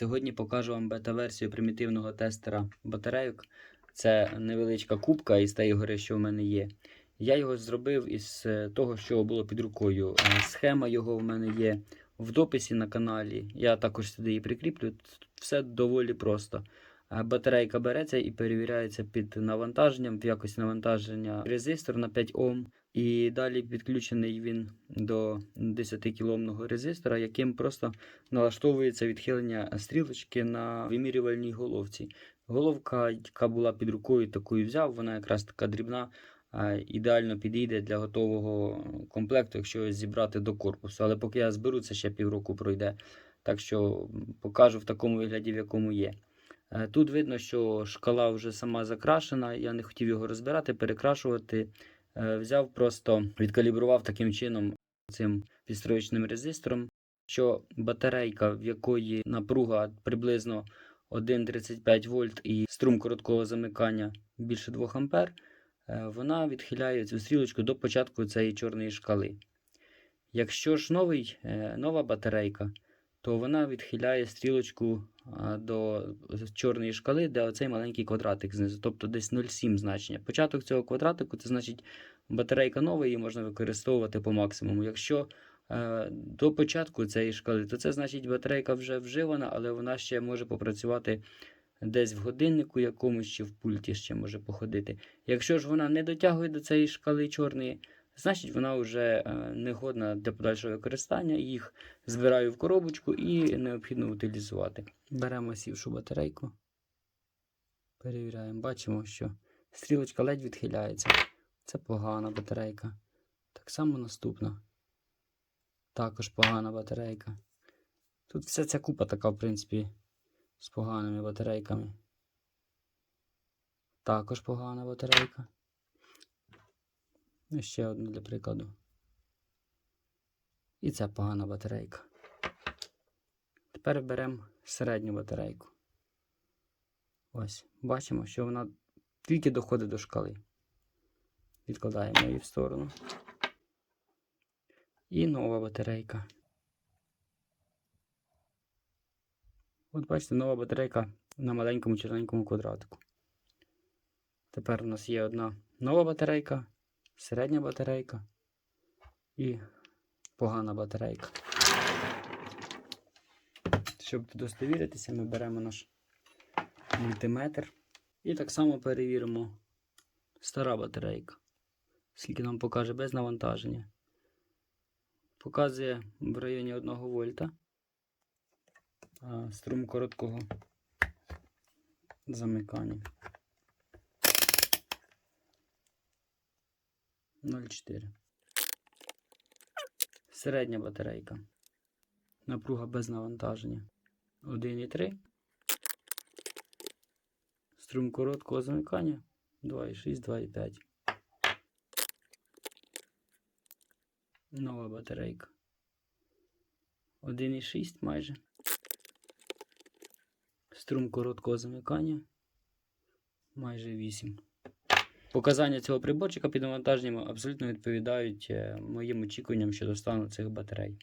Сьогодні покажу вам бета-версію примітивного тестера батарейок. Це невеличка кубка із тієї гори, що в мене є. Я його зробив із е, того, що було під рукою. Е, Схема його в мене є в дописі на каналі. Я також сюди її прикріплю. Все доволі просто. Батарейка береться і перевіряється під навантаженням, в якості навантаження резистор на 5 Ом. І далі підключений він до 10 кіломного резистора, яким просто налаштовується відхилення стрілочки на вимірювальній головці. Головка, яка була під рукою, таку і взяв, вона якраз така дрібна, ідеально підійде для готового комплекту, якщо зібрати до корпусу. Але поки я зберу, це ще півроку пройде. Так що покажу в такому вигляді, в якому є. Е, Тут видно, що шкала вже сама закрашена. Я не хотів його розбирати, перекрашувати. Е, Взяв просто відкалібрував таким чином цим підстроєчним резистором, що батарейка, в якої напруга приблизно 1,35 вольт і струм короткого замикання більше 2 ампер, е, вона відхиляє цю стрілочку до початку цієї чорної шкали. Якщо ж новий, нова батарейка, то вона відхиляє стрілочку а, до чорної шкали, де оцей маленький квадратик знизу, тобто десь 0,7 значення. Початок цього квадратику це значить батарейка нова, її можна використовувати по максимуму. Якщо е, до початку цієї шкали, то це значить батарейка вже вживана, але вона ще може попрацювати десь в годиннику якомусь чи в пульті ще може походити. Якщо ж вона не дотягує до цієї шкали чорної, значить вона вже е, негодна для подальшого використання. Їх збираю в коробочку і необхідно утилізувати. Беремо сівшу батарейку, перевіряємо, бачимо, що стрілочка ледь відхиляється. Це погана батарейка. Так само наступна. Також погана батарейка. Тут вся ця купа така, в принципі, з поганими батарейками. Також погана батарейка. І ще одну для прикладу. І це погана батарейка. Тепер беремо середню батарейку. Ось, бачимо, що вона тільки доходить до шкали. Відкладаємо її в сторону. І нова батарейка. От бачите, нова батарейка на маленькому чорненькому квадратику. Тепер у нас є одна нова батарейка, середня батарейка і погана батарейка. Щоб достовіритися, ми беремо наш мультиметр і так само перевіримо стара батарейка. Скільки нам покаже без навантаження. Показує в районі 1 вольта. Струм короткого замикання. 0,4. Середня батарейка. Напруга без навантаження. 1,3. Струм короткого замикання 2,6, 2,5. Нова батарейка. 1,6 майже. Струм короткого замикання майже 8. Показання цього приборчика під навантаженням абсолютно відповідають е, моїм очікуванням щодо стану цих батарей.